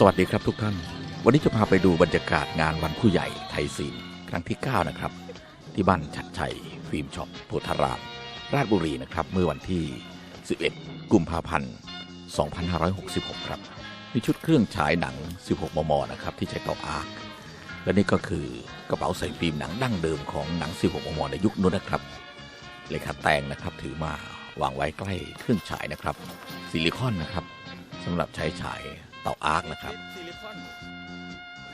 สวัสดีครับทุกท่าน วันนี้จะพาไปดูบรรยากาศงานวันผู้ใหญ่ไทยศิลป์ครั้งที่ 9 นะครับ ที่บ้านชัดชัย ฟิล์มช็อปโพธาราม ราชบุรีนะครับ เมื่อวันที่ 11 กุมภาพันธ์ 2566 ครับ มีชุดเครื่องฉายหนัง 16 มม นะครับ ที่ใช้เตาอาร์คและนี่ก็คือกระเป๋าใส่ฟิล์มหนังดั้งเดิมของหนัง 16 มม ในยุคนู้นนะครับเลขาแตงนะครับถือมาวางไว้ใกล้เครื่องฉายนะครับ ซิลิคอนนะครับสำหรับใช้ฉาย เตาอาร์คนะครับ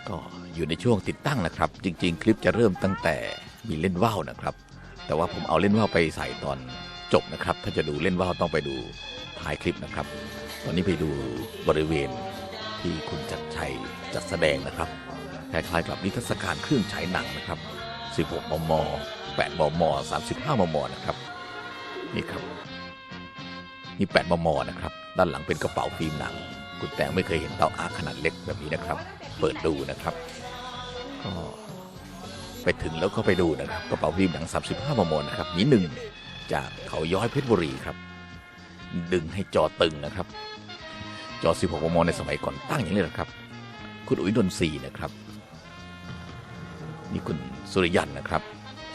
ก็อยู่ในช่วงติดตั้งนะครับ จริง ๆ คลิปจะเริ่มตั้งแต่มีเล่นว่าวนะครับ แต่ว่าผมเอาเล่นว่าวไปใส่ตอนจบนะครับ ถ้าจะดูเล่นว่าวต้องไปดูท้ายคลิปนะครับ ตอนนี้ไปดูบริเวณที่คุณจัดชัยจัดแสดงนะครับคล้ายๆกับนิทรรศการเครื่องฉายหนังนะครับ 16 มม 8 มม 35 มม นะครับ นี่ครับ นี่ 8 มม นะครับ ด้านหลังเป็นกระเป๋าฟิล์มหนัง คุณแตงไม่เคยเห็นเตาอาร์ขนาดเล็กแบบนี้นะครับ เปิดดูนะครับก็ไปถึงแล้วก็ไปดูนะครับกระเป๋าฟิล์มหนัง 35 มมนะครับมีหนึ่งจากเขาย้อยเพชรบุรีครับ ดึงให้จอตึงนะครับ จอ 16 มมในสมัยก่อนตั้งอย่างนี้นะครับ คุณอุ๋ยดนทรีนะครับ นี่คุณสุริยันนะครับ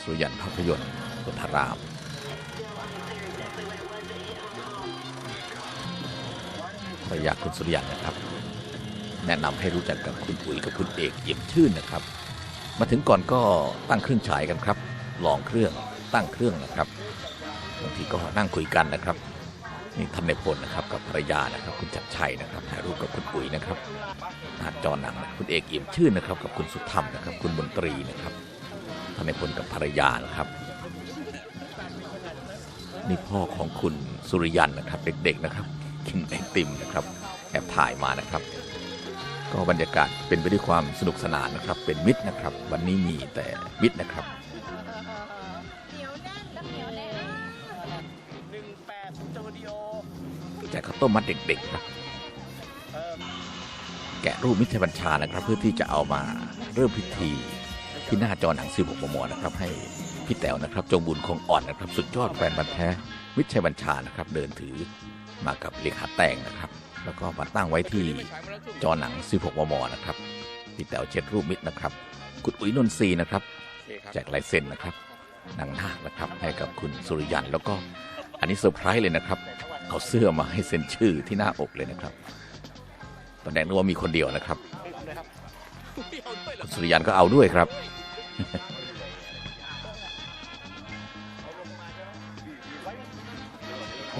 สุริยันภาพยนตร์สุธาราม ภรรยาคุณสุริยันนะครับ แนะนำให้รู้จักกับคุณอุ๋ยกับคุณเอกเยี่ยมชื่นนะครับ มาถึงก่อนก็ตั้งเครื่องฉายกันครับ ลองเครื่องตั้งเครื่องนะครับบางทีก็นั่งคุยกันนะครับ นี่ท่านในพลนะครับกับภรรยานะครับ คุณจักรชัยนะครับถ่ายรูปกับคุณอุ๋ยนะครับหน้าจอหนังนะคุณเอกเอี่ยมชื่นนะครับ กับคุณสุธรรมนะครับ คุณบนตรีนะครับท่านในพลกับภรรยานะครับนี่พ่อของคุณสุริยันนะครับ เด็กๆนะครับ กินไอติมนะครับ แอบถ่ายมานะครับ ก็บรรยากาศเป็นไปด้วยความสนุกสนานนะครับ เป็นมิตรนะครับ วันนี้มีแต่มิตรนะครับหนึ่งแปดสตูดิโอแจกข้าวต้มมัดเด็กๆครับแกะรูปมิตรชัยบัญชานะครับ เพื่อที่จะเอามาเริ่มพิธี ที่หน้าจอหนัง16มมนะครับ ให้พี่แต๋วนะครับ จงบุญคงอ่อนนะครับ สุดยอดแฟนบันธุ์แท้มิตรชัยบัญชานะครับ เดินถือมากับเลขาแตงนะครับ แล้วก็มาตั้งไว้ที่จอหนัง 16 มมนะครับพี่แต๋วเช็ดรูปมิตรนะครับ คุณอุ๋ยนนทรีย์นะครับแจกลายเซ็นนะครับนางนาคนะครับให้กับคุณสุริยันแล้วก็อันนี้เซอร์ไพรส์เลยนะครับ เอาเสื้อมาให้เซ็นชื่อที่หน้าอกเลยนะครับ ตอนแรกนึกว่ามีคนเดียวนะครับ คุณสุริยันก็เอาด้วยครับ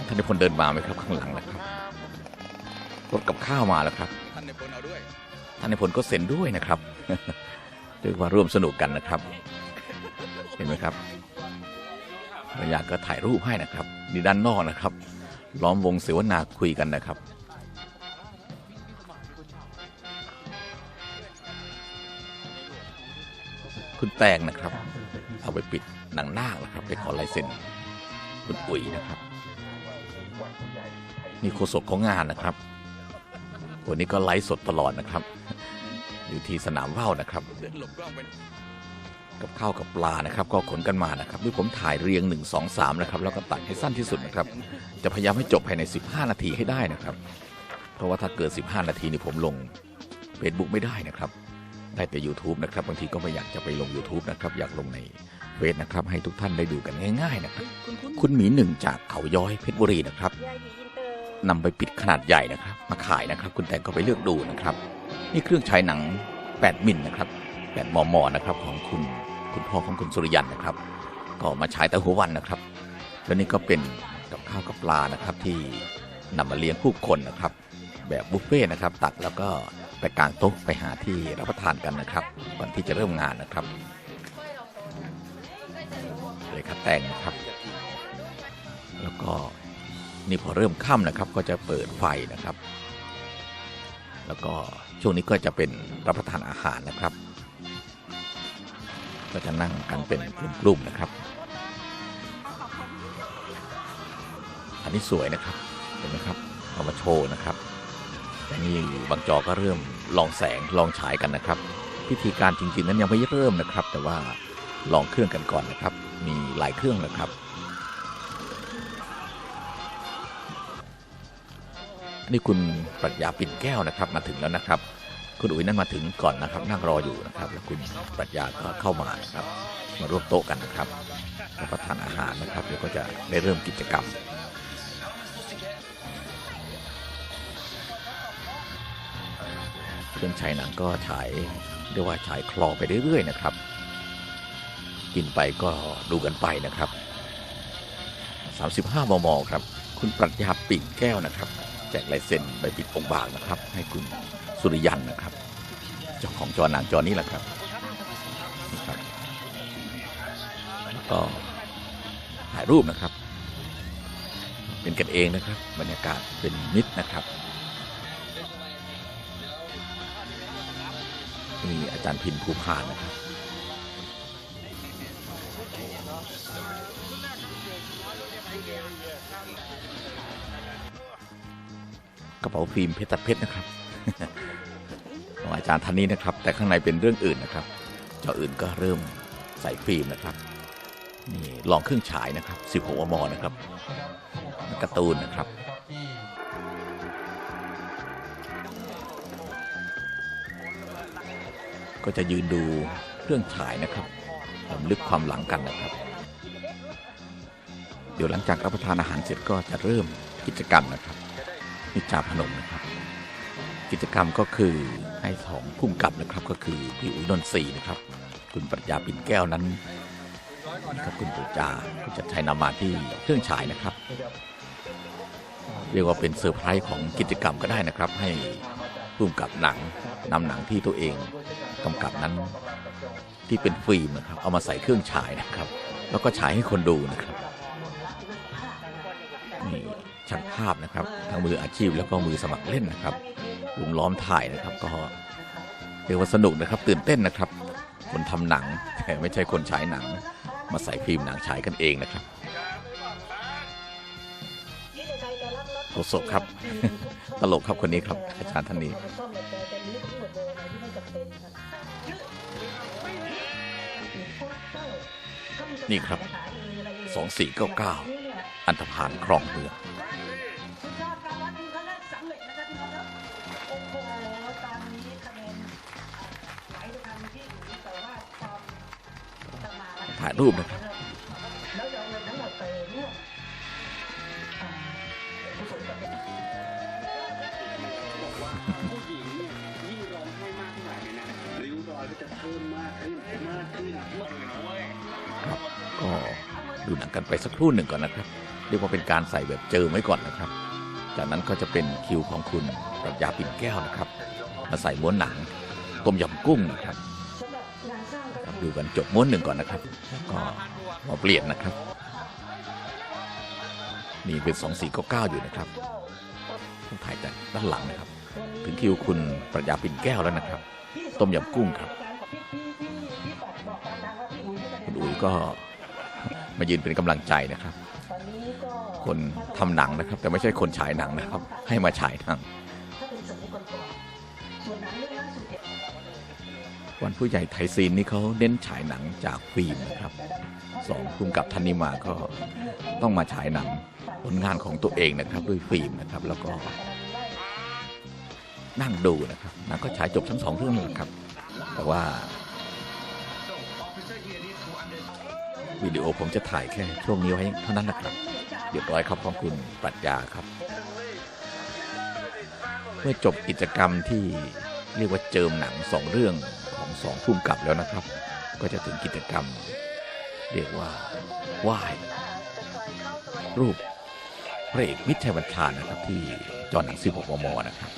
ท่านในพลเดินมาไหมครับข้างหลังนะครับรถกับข้าวมาแล้วครับ ท่านในพลเอาด้วย ท่านในพลก็เซ็นด้วยนะครับเรียกว่าร่วมสนุกกันนะครับ เห็นไหมครับภรรยาก็ถ่ายรูปให้นะครับนี่ด้านนอกนะครับ ล้อมวงเสวนาคุยกันนะครับ คุณแตงนะครับ เอาไปปิดหนังหน้าคนะครับ ไปขอลายเซ็นคุณอุ๋ยนะครับนี่โฆษกของงานนะครับวันนี้ก็ไลฟ์สดตลอดนะครับ อยู่ที่สนามว่าวนะครับเดินหลบกล้องไปกับข้าวกับปลานะครับ ก็ขนกันมานะครับด้วยผมถ่ายเรียง 1 2 3 นะครับ แล้วก็ตัดให้สั้นที่สุดนะครับ จะพยายามให้จบภายใน 15 นาทีให้ได้นะครับ เพราะว่าถ้าเกิด15 นาทีนี่ผมลง Facebook ไม่ได้นะครับ ได้แต่ YouTube นะครับบางทีก็ไม่อยากจะไปลง YouTube นะครับอยากลงในเฟซนะครับ ให้ทุกท่านได้ดูกันง่าย ๆ นะครับ คุณหมีหนึ่งจากเขาย้อยเพชรบุรีนะครับยายดีอินเตอร์นำไปปิดขนาดใหญ่นะครับ มาขายนะครับ คุณแตงก็ไปเลือกดูนะครับ นี่เครื่องฉายหนัง 8 มิลนะครับ8มมนะครับของคุณคุณพ่อของคุณสุริยันนะครับ ก็มาฉายแต่หัววันนะครับแล้วนี่ก็เป็นกับข้าวกับปลานะครับที่นำมาเลี้ยงผู้คนนะครับ แบบบุฟเฟ่ต์นะครับตักแล้วก็ ไปกางโต๊ะไปหาที่รับประทานกันนะครับก่อนที่จะเริ่มงานนะครับเลยครับแต่งนะครับ แล้วก็นี่พอเริ่มค่ำนะครับ ก็จะเปิดไฟนะครับ แล้วก็ช่วงนี้ก็จะเป็นรับประทานอาหารนะครับ ก็จะนั่งกันเป็นกลุ่มๆนะครับ อันนี้สวยนะครับเห็นไหมครับเอามาโชว์นะครับ นี่บางจอก็เริ่มลองแสงลองฉายกันนะครับ พิธีการจริง ๆ นั้นยังไม่เริ่มนะครับ แต่ว่าลองเครื่องกันก่อนนะครับ มีหลายเครื่องนะครับนี่คุณปรัชญาปิ่นแก้วนะครับมาถึงแล้วนะครับคุณอุ๋ยนั่นมาถึงก่อนนะครับ นั่งรออยู่นะครับ แล้วคุณปรัชญาก็เข้ามานะครับ มาร่วมโต๊ะกันนะครับรับประทานอาหารนะครับเดี๋ยวก็จะได้เริ่มกิจกรรม เครื่องฉายหนังก็ฉายเรียกว่าฉายคลอไปเรื่อยๆนะครับ กินไปก็ดูกันไปนะครับ 35 มม ครับ คุณปรัชญาปิ่นแก้วนะครับ แจกลายเซ็นใบปิดองบากนะครับ ให้คุณสุริยันนะครับ เจ้าของจอหนังจอนี้แหละครับนี่ครับ ก็ถ่ายรูปนะครับ เป็นกันเองนะครับ บรรยากาศเป็นมิตรนะครับ มีอาจารย์พินภูพานนะครับกระเป๋าฟิล์มเพชรตัดเพชรนะครับของอาจารย์ท่านนี้นะครับ แต่ข้างในเป็นเรื่องอื่นนะครับเจออื่นก็เริ่มใส่ฟิล์มนะครับนี่ลองเครื่องฉายนะครับ 16มมนะครับการ์ตูนนะครับ ก็จะยืนดูเครื่องฉายนะครับผมลึกความหลังกันนะครับ เดี๋ยวหลังจากรับประทานอาหารเสร็จก็จะเริ่มกิจกรรมนะครับนิจาพนมนะครับ กิจกรรมก็คือให้สองพุ่มกับนะครับก็คือพี่อุ๋ยนนทรีนะครับ คุณปรัชญาปิ่นแก้วนั้นนะครับคุณปรัชญาคุณจัดชัยนำมาที่เครื่องฉายนะครับ เรียกว่าเป็นเซอร์ไพรส์ของกิจกรรมก็ได้นะครับ ให้พุ่มกับหนังนำหนังที่ตัวเอง กำกับนั้น ที่เป็นฟิล์มนะครับ เอามาใส่เครื่องฉายนะครับ แล้วก็ฉายให้คนดูนะครับนี่ช่างภาพนะครับทั้งมืออาชีพแล้วก็มือสมัครเล่นนะครับลุมล้อมถ่ายนะครับ ก็เรียกว่าสนุกนะครับ ตื่นเต้นนะครับคนทำหนังแต่ไม่ใช่คนฉายหนัง มาใส่ฟิล์มหนังฉายกันเองนะครับโกศกครับ ตลกครับคนนี้ครับ อาจารย์ท่านนี้ นี่ครับ 2499 อันธพาลครองเมืองถ่ายรูปนะครับ กันไปสักครู่หนึ่งก่อนนะครับ เรียกว่าเป็นการใส่แบบเจิมไว้ก่อนนะครับ จากนั้นก็จะเป็นคิวของคุณปรัชญาปิ่นแก้วนะครับ มาใส่ม้วนหนังต้มยำกุ้งนะครับดูกันจบม้วนหนึ่งก่อนนะครับก็มาเปลี่ยนนะครับนี่เป็น2499อยู่นะครับต้องถ่ายจากด้านหลังนะครับ ถึงคิวคุณปรัชญาปิ่นแก้วแล้วนะครับ ต้มยำกุ้งครับคุณอุ๋ยก็ มายืนเป็นกำลังใจนะครับ คนทำหนังนะครับ แต่ไม่ใช่คนฉายหนังนะครับ ให้มาฉายหนังวันผู้ใหญ่ไทยซีนนี่เขาเน้นฉายหนังจากฟิล์มนะครับสองภูมิกับทันนิมาก็ต้องมาฉายหนังผลงานของตัวเองนะครับ ด้วยฟิล์มนะครับ แล้วก็นั่งดูนะครับหนังก็ฉายจบทั้งสองเรื่องเลยนะครับ แต่ว่า วิดีโอผมจะถ่ายแค่ช่วงนี้ไว้เท่านั้นนะครับเรียบร้อยครับขอบคุณปรัชญาครับ เมื่อจบกิจกรรมที่เรียกว่าเจิมหนังสองเรื่องของสองภูมิกับแล้วนะครับ ก็จะถึงกิจกรรม เรียกว่าไหว้รูปพระเอกมิตรชัยบัญชานะครับ ที่จอหนัง16มมนะครับ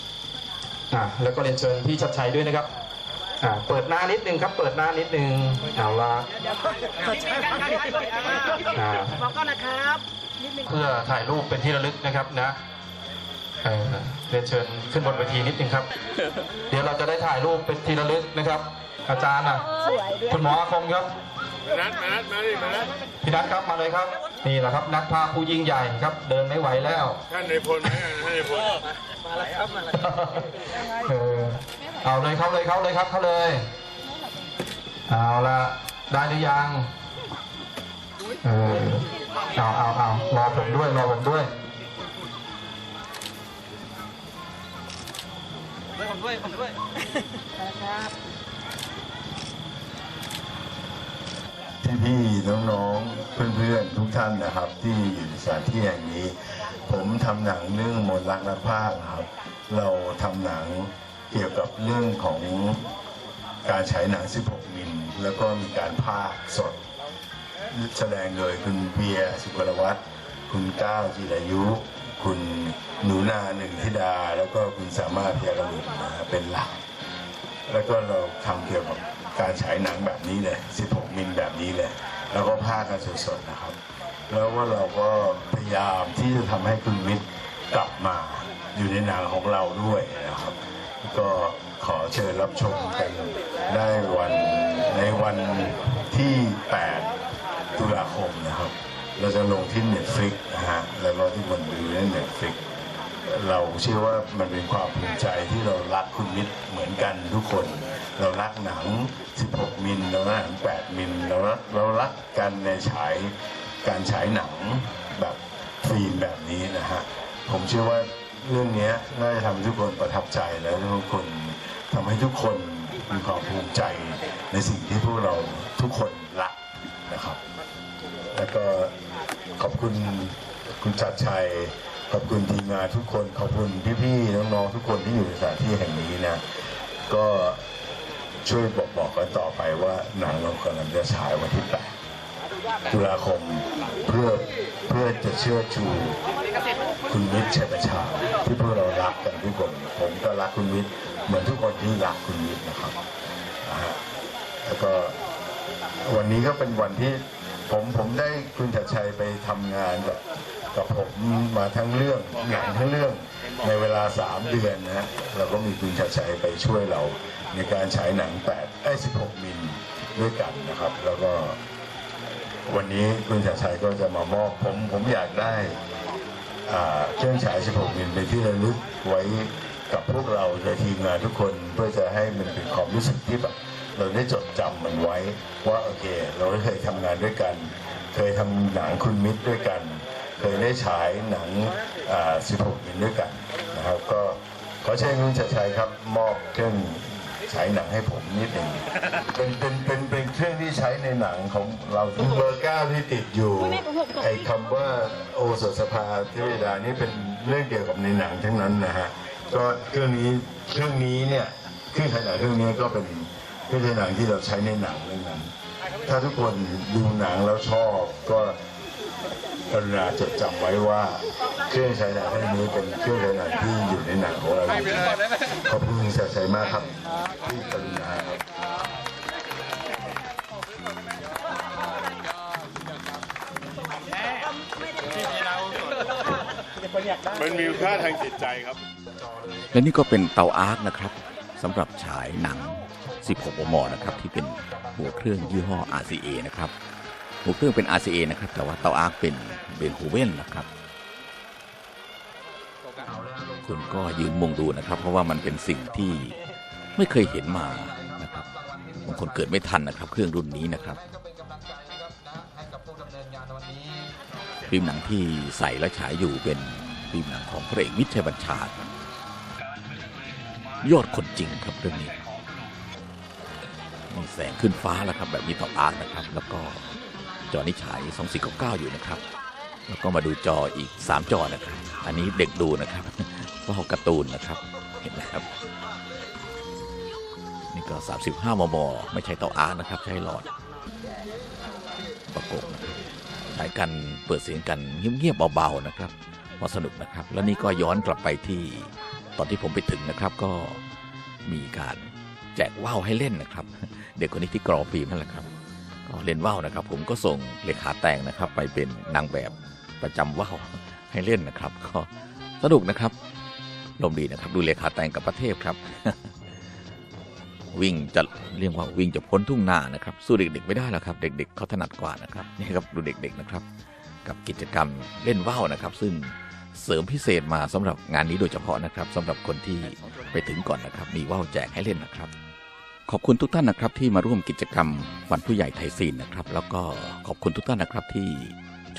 อ่าแล้วก็เรียนเชิญพี่ชัดชัยด้วยนะครับ อ่าเปิดหน้านิดนึงครับ เปิดหน้านิดนึงเอาละอ่าบอกก่อนนะครับเพื่อถ่ายรูปเป็นที่ระลึกนะครับนะเอ่อเรียนเชิญขึ้นบนเวทีนิดนึงครับ เดี๋ยวเราจะได้ถ่ายรูปเป็นที่ระลึกนะครับ อาจารย์อะคุณหมออาคมครับนัดมานัดมาดิมานัดพี่นัทครับมาเลยครับ นี่แหละครับ นักพาผู้ยิ่งใหญ่ครับ เดินไม่ไหวแล้ว ท่านในพลไหมท่านในพลเออ เอาเลยเข้าเลยเข้าเลยครับเข้าเลย เอาละได้หรือยังเออเอาเอาเอารอผมด้วยรอผมด้วยผมด้วยผมด้วยพี่ๆน้องๆ เพื่อนๆ ทุกท่านนะครับ ที่อยู่ในสถานที่แห่งนี้ ผมทำหนังเรื่องมนต์รักนักพากย์ครับ เราทำหนัง เกี่ยวกับเรื่องของการฉายหนัง 16 มิล แล้วก็มีการพากย์สด แสดงโดยคุณเบียร์สุกลวัฒน์คุณก้าวจิรายุ คุณหนูนาหนึ่งธิดา แล้วก็คุณสามารถเพียรมิตนะเป็นหลัก แล้วก็เราทำเกี่ยวกับการฉายหนังแบบนี้เลย 16 มิลแบบนี้เลย แล้วก็พากย์กันสดๆนะครับ แล้วว่าเราก็พยายามที่จะทำให้คุณมิตรกลับมาอยู่ในหนังของเราด้วยนะครับ เชิญรับชมกันได้วันในวันที่ 8 ตุลาคมนะครับ เราจะลงที่ Netflix นะฮะแล้วก็ที่คนดูใน Netflix เราเชื่อว่ามันเป็นความภูมิใจที่เรารักคุณมิตรเหมือนกันทุกคน เรารักหนัง 16 มิลเรารักหนัง 8 มิลเรารักเรารักกันในฉายการฉายหนังแบบฟิล์มแบบนี้นะฮะผมเชื่อว่าเรื่องนี้น่าจะทำทุกคนประทับใจแล้วทุกคน ทำให้ทุกคนมีความภูมิใจในสิ่งที่พวกเราทุกคนรักนะครับ แล้วก็ขอบคุณคุณจัดชัย ขอบคุณทีมงานทุกคน ขอบคุณพี่ๆน้องๆทุกคนที่อยู่ในสถานที่แห่งนี้นะ ก็ช่วยบอกบอกกันต่อไปว่าหนังเรากำลังจะฉายวันที่8ตุลาคมเพื่อเพื่อจะเชื่อชู คุณมิตรชัยประชาที่พวกเรารักกันทุกคนผมก็รักคุณมิตรเหมือนทุกคนที่รักคุณมิตรนะครับแล้วก็วันนี้ก็เป็นวันที่ผมผมได้คุณชัดชัยไปทำงานกับกับผมมาทั้งเรื่องหนังทั้งเรื่องในเวลา 3 เดือนนะฮะเราก็มีคุณชัดชัยไปช่วยเราในการฉายหนัง8ไอ้16 มิลด้วยกันนะครับ แล้วก็วันนี้คุณชัดชัยก็จะมามอบผมผมอยากได้ เครื่องฉาย 16 มิลเป็นที่ระลึกไว้กับพวกเราในทีมงานทุกคนเพื่อจะให้มันเป็นความรู้สึกที่แบบเราได้จดจำมันไว้ว่าโอเค เราได้เคยทำงานด้วยกัน เคยทำหนังคุณมิตรด้วยกัน เคยได้ฉายหนัง 16 มิลด้วยกันนะครับก็ขอเชิญคุณชัดชัยครับมอบเครื่อง ฉายหนังให้ผมนิดหนึ่งเป็นเป็นเป็นเป็นเครื่องที่ใช้ในหนังของเราทั้งเบอร์เก้าที่ติดอยู่ไอ้คำว่าโอสถสภาเทวดานี่เป็นเรื่องเกี่ยวกับในหนังทั้งนั้นนะฮะก็เครื่องนี้เครื่องนี้เนี่ยเครื่องฉายหนังเครื่องนี้ก็เป็นเครื่องฉายหนังที่เราใช้ในหนังเรื่องนั้น ถ้าทุกคนดูหนังแล้วชอบก็ กรุณาจดจำไว้ว่าเครื่องฉายหนังเรื่องนี้เป็นเครื่องฉายหนังที่อยู่ในหนังของเราขอบคุณคุณชัยชัยมากครับที่กรุณาครับมันมีค่าทางจิตใจครับ และนี่ก็เป็นเตาอาร์คนะครับสำหรับฉายหนัง 16 มมนะครับ ที่เป็นหัวเครื่องยี่ห้อ RCA นะครับหัวเครื่องเป็น RCA นะครับ แต่ว่าเตาอาร์คเป็น เบนฮูเวนนะครับ คุณก็ยืนมุงดูนะครับ เพราะว่ามันเป็นสิ่งที่ไม่เคยเห็นมานะครับบางคนเกิดไม่ทันนะครับ เครื่องรุ่นนี้นะครับฟิล์มหนังที่ใส่และฉายอยู่เป็นฟิล์มหนังของพระเอกวิชัยบัญชาครับยอดคนจริงครับเรื่องนี้มีแสงขึ้นฟ้าแล้วครับแบบนี้ต่ออาร์ตนะครับ แล้วก็จอนี้ฉาย 2499 อยู่นะครับ แล้วก็มาดูจออีก 3 จอนะครับ อันนี้เด็กดูนะครับว่าการ์ตูนนะครับเห็นไหมครับ นี่ก็ 35 มม ไม่ใช่เต่ออาร์ตนะครับ ใช้หลอด ประกบนะครับใช้กันเปิดเสียงกันเงียบๆเบาๆนะครับพอสนุกนะครับ แล้วนี่ก็ย้อนกลับไปที่ตอนที่ผมไปถึงนะครับก็มีการแจกว่าวให้เล่นนะครับ เด็กคนนี้ที่กรอฟิล์มนั่นแหละครับก็เล่นว่าวนะครับ ผมก็ส่งเลขาแต่งนะครับ ไปเป็นนางแบบ ประจำว่าวให้เล่นนะครับ ก็สนุกนะครับลมดีนะครับ ดูเลขาแตงกับประเทศครับ วิ่งจะเรียกว่าวิ่งจะพ้นทุ่งนานะครับ สู้เด็กๆไม่ได้แล้วครับ เด็ก ๆเขาถนัดกว่านะครับนี่ครับดูเด็ก ๆนะครับ กับกิจกรรมเล่นว่าวนะครับ ซึ่งเสริมพิเศษมาสำหรับงานนี้โดยเฉพาะนะครับสำหรับคนที่ไปถึงก่อนนะครับ มีว่าวแจกให้เล่นนะครับ ขอบคุณทุกท่านนะครับ ที่มาร่วมกิจกรรมวันผู้ใหญ่ไทยซีนนะครับ แล้วก็ขอบคุณทุกท่านนะครับที่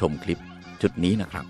ชมคลิป จุดนี้นะครับ